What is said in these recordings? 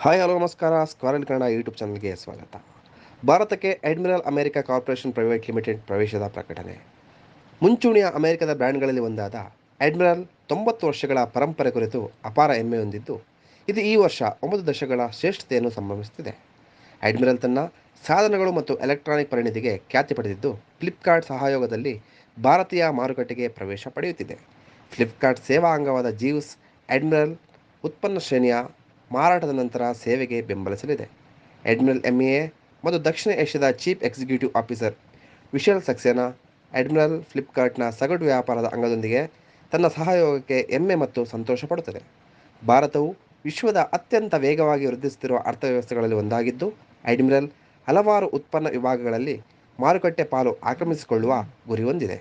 Hi hello ನಮಸ್ಕಾರ. Squirrel Kannada YouTube ಚಾನಲ್ಗೆ ಸ್ವಾಗತ. ಭಾರತಕ್ಕೆ Admiral America Corporation Private Limited ಪ್ರವೇಶದ ಪ್ರಕಟಣೆ. ಮುಂಚೂಣಿಯ ಅಮೆರಿಕದ ಬ್ರ್ಯಾಂಡ್ಗಳಲ್ಲಿ ಒಂದಾದ ಅಡ್ಮಿರಲ್ ತೊಂಬತ್ತು ವರ್ಷಗಳ ಪರಂಪರೆ ಕುರಿತು ಅಪಾರ ಹೆಮ್ಮೆ ಹೊಂದಿದ್ದು, ಇದು ಈ ವರ್ಷ ಒಂಬತ್ತು ದಶಕಗಳ ಶ್ರೇಷ್ಠತೆಯನ್ನು ಸಂಭ್ರಮಿಸುತ್ತಿದೆ ಅಡ್ಮಿರಲ್ ತನ್ನ ಸಾಧನಗಳು ಮತ್ತು ಎಲೆಕ್ಟ್ರಾನಿಕ್ ಪರಿಣಿತಿಗೆ ಖ್ಯಾತಿ ಪಡೆದಿದ್ದು ಫ್ಲಿಪ್ಕಾರ್ಟ್ ಸಹಯೋಗದಲ್ಲಿ ಭಾರತೀಯ ಮಾರುಕಟ್ಟೆಗೆ ಪ್ರವೇಶ ಪಡೆಯುತ್ತಿದೆ. ಫ್ಲಿಪ್ಕಾರ್ಟ್ ಸೇವಾ ಅಂಗವಾದ ಜೀವ್ಸ್ ಅಡ್ಮಿರಲ್ ಉತ್ಪನ್ನ ಶ್ರೇಣಿಯ ಮಾರಾಟದ ನಂತರ ಸೇವೆಗೆ ಬೆಂಬಲಿಸಲಿದೆ. ಅಡ್ಮಿರಲ್ ಎಂಎ ಮತ್ತು ದಕ್ಷಿಣ ಏಷ್ಯಾದ chief executive officer Vishal Saxena Admiral ಫ್ಲಿಪ್ಕಾರ್ಟ್ನ ಸಗಟು ವ್ಯಾಪಾರದ ಅಂಗದೊಂದಿಗೆ ತನ್ನ ಸಹಯೋಗಕ್ಕೆ ಹೆಮ್ಮೆ ಮತ್ತು ಸಂತೋಷ ಪಡುತ್ತದೆ. ಭಾರತವು ವಿಶ್ವದ ಅತ್ಯಂತ ವೇಗವಾಗಿ ವೃದ್ಧಿಸುತ್ತಿರುವ ಅರ್ಥವ್ಯವಸ್ಥೆಗಳಲ್ಲಿ ಒಂದಾಗಿದ್ದು ಅಡ್ಮಿರಲ್ ಹಲವಾರು ಉತ್ಪನ್ನ ವಿಭಾಗಗಳಲ್ಲಿ ಮಾರುಕಟ್ಟೆ ಪಾಲು ಆಕ್ರಮಿಸಿಕೊಳ್ಳುವ ಗುರಿ ಹೊಂದಿದೆ.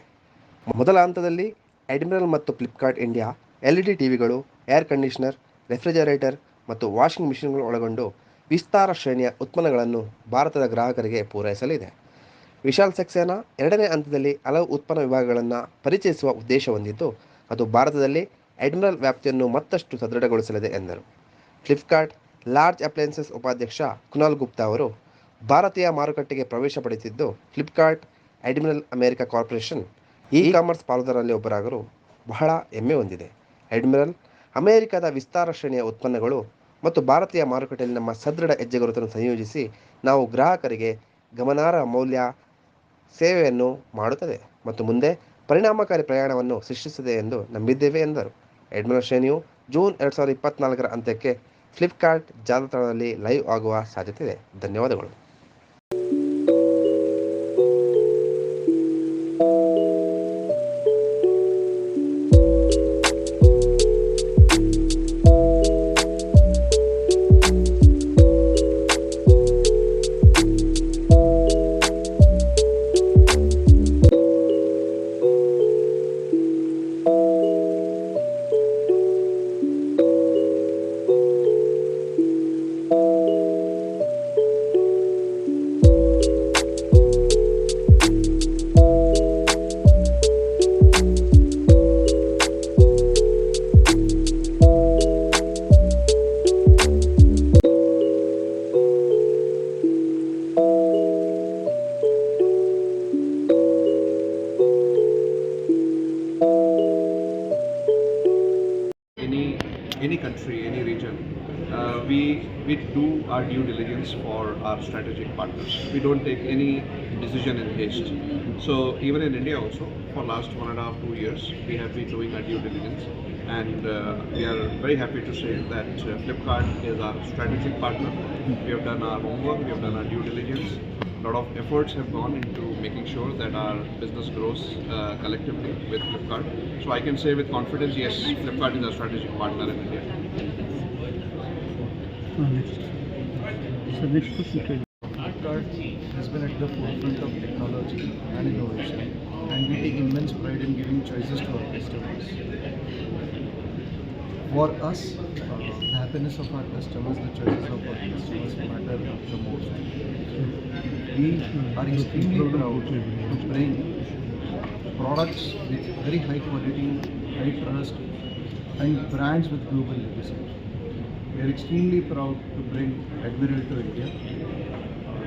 ಮೊದಲ ಹಂತದಲ್ಲಿ ಅಡ್ಮಿರಲ್ ಮತ್ತು Flipkart India L E D ಟಿವಿಗಳು ಏರ್ ಕಂಡೀಷನರ್ ರೆಫ್ರಿಜರೇಟರ್ ಮತ್ತು ವಾಷಿಂಗ್ ಮಿಷಿನ್ಗಳು ಒಳಗೊಂಡು ವಿಸ್ತಾರ ಶ್ರೇಣಿಯ ಉತ್ಪನ್ನಗಳನ್ನು ಭಾರತದ ಗ್ರಾಹಕರಿಗೆ ಪೂರೈಸಲಿದೆ. ವಿಶಾಲ್ ಸಕ್ಸೇನಾ ಎರಡನೇ ಹಂತದಲ್ಲಿ ಹಲವು ಉತ್ಪನ್ನ ವಿಭಾಗಗಳನ್ನು ಪರಿಚಯಿಸುವ ಉದ್ದೇಶ ಹೊಂದಿದ್ದು ಅದು ಭಾರತದಲ್ಲಿ ಅಡ್ಮಿರಲ್ ವ್ಯಾಪ್ತಿಯನ್ನು ಮತ್ತಷ್ಟು ಸದೃಢಗೊಳಿಸಲಿದೆ ಎಂದರು. ಫ್ಲಿಪ್ಕಾರ್ಟ್ ಲಾರ್ಜ್ ಅಪ್ಲಯನ್ಸಸ್ ಉಪಾಧ್ಯಕ್ಷ ಕುನಾಲ್ ಗುಪ್ತಾ ಅವರು ಭಾರತೀಯ ಮಾರುಕಟ್ಟೆಗೆ ಪ್ರವೇಶ ಪಡೆಯುತ್ತಿದ್ದು Flipkart Admiral America Corporation e commerce ಪಾಲುದಾರರಲ್ಲಿ ಒಬ್ಬರಾಗಲು ಬಹಳ ಹೆಮ್ಮೆ ಹೊಂದಿದೆ. ಅಡ್ಮಿರಲ್ ಅಮೆರಿಕದ ವಿಸ್ತಾರ ಶ್ರೇಣಿಯ ಉತ್ಪನ್ನಗಳು ಮತ್ತು ಭಾರತೀಯ ಮಾರುಕಟ್ಟೆಯಲ್ಲಿ ನಮ್ಮ ಸದೃಢ ಹೆಜ್ಜೆಗುರುತನ್ನು ಸಂಯೋಜಿಸಿ ನಾವು ಗ್ರಾಹಕರಿಗೆ ಗಮನಾರ್ಹ ಮೌಲ್ಯ ಸೇವೆಯನ್ನು ಮಾಡುತ್ತದೆ ಮತ್ತು ಮುಂದೆ ಪರಿಣಾಮಕಾರಿ ಪ್ರಯಾಣವನ್ನು ಸೃಷ್ಟಿಸಿದೆ ಎಂದು ನಂಬಿದ್ದೇವೆ ಎಂದರು. ಎಡ್ಮಿನ ಶ್ರೇಣಿಯು ಜೂನ್ ಎರಡು ಸಾವಿರದ ಇಪ್ಪತ್ನಾಲ್ಕರ ಅಂತ್ಯಕ್ಕೆ ಫ್ಲಿಪ್ಕಾರ್ಟ್ ಜಾಲತಾಣದಲ್ಲಿ ಲೈವ್ ಆಗುವ ಸಾಧ್ಯತೆ ಇದೆ. ಧನ್ಯವಾದಗಳು. Any country, any region, uh, we we do our due diligence for our strategic partners. We don't take any decision in haste. So even in India also, for last one and a half two years, we have been doing our due diligence, and uh, we are very happy to say that uh, Flipkart is our strategic partner. We have done our homework, we have done our due diligence. A lot of efforts have gone into making sure that our business grows uh, collectively with Flipkart. So I can say with confidence, yes, Flipkart is our strategic partner in India. Uh, next. So next question. Flipkart has been at the forefront of technology and innovation, and we take immense pride in giving choices to our customers. For us, uh, the happiness of our customers, the choices of our customers matter the most. We are extremely proud to bring products with very high quality, high trust, and brands with global legacy. We are extremely proud to bring Admiral to India.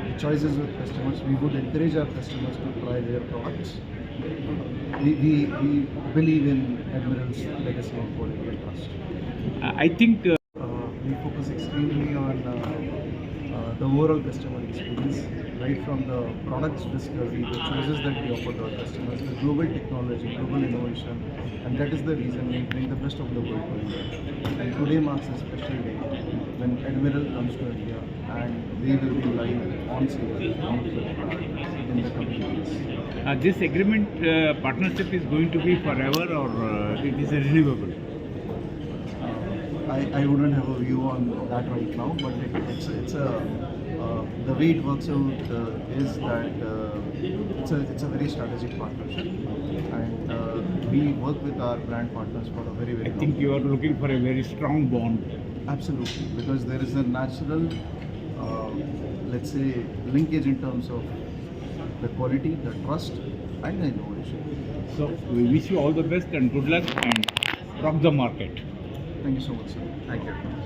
The choices with customers, we would encourage our customers to try their products. We, we, we believe in Admiral's legacy of quality and trust. I think uh, Uh, we focus extremely on uh, uh, the overall customer experience, right from the products discovery, the choices that we offer to our customers, the global technology, global innovation, and that is the reason we bring the best of the world to India. And today marks a special day when Admiral comes to India and we will be live on sale on in the coming days. uh, this agreement uh, partnership is going to be forever or uh, it is renewable? I, I wouldn't have a view on that right now, but it, it's it's a uh, the way it works out uh, is that uh, it's a it's a very strategic partnership, and uh, we work with our brand partners for a very very. I think time. you are looking for a very strong bond. absolutely because there is a natural, Um, let's say, linkage in terms of the quality, the trust, and the innovation. So we wish you all the best and good luck and rock the market. Thank you so much, sir. Thank you.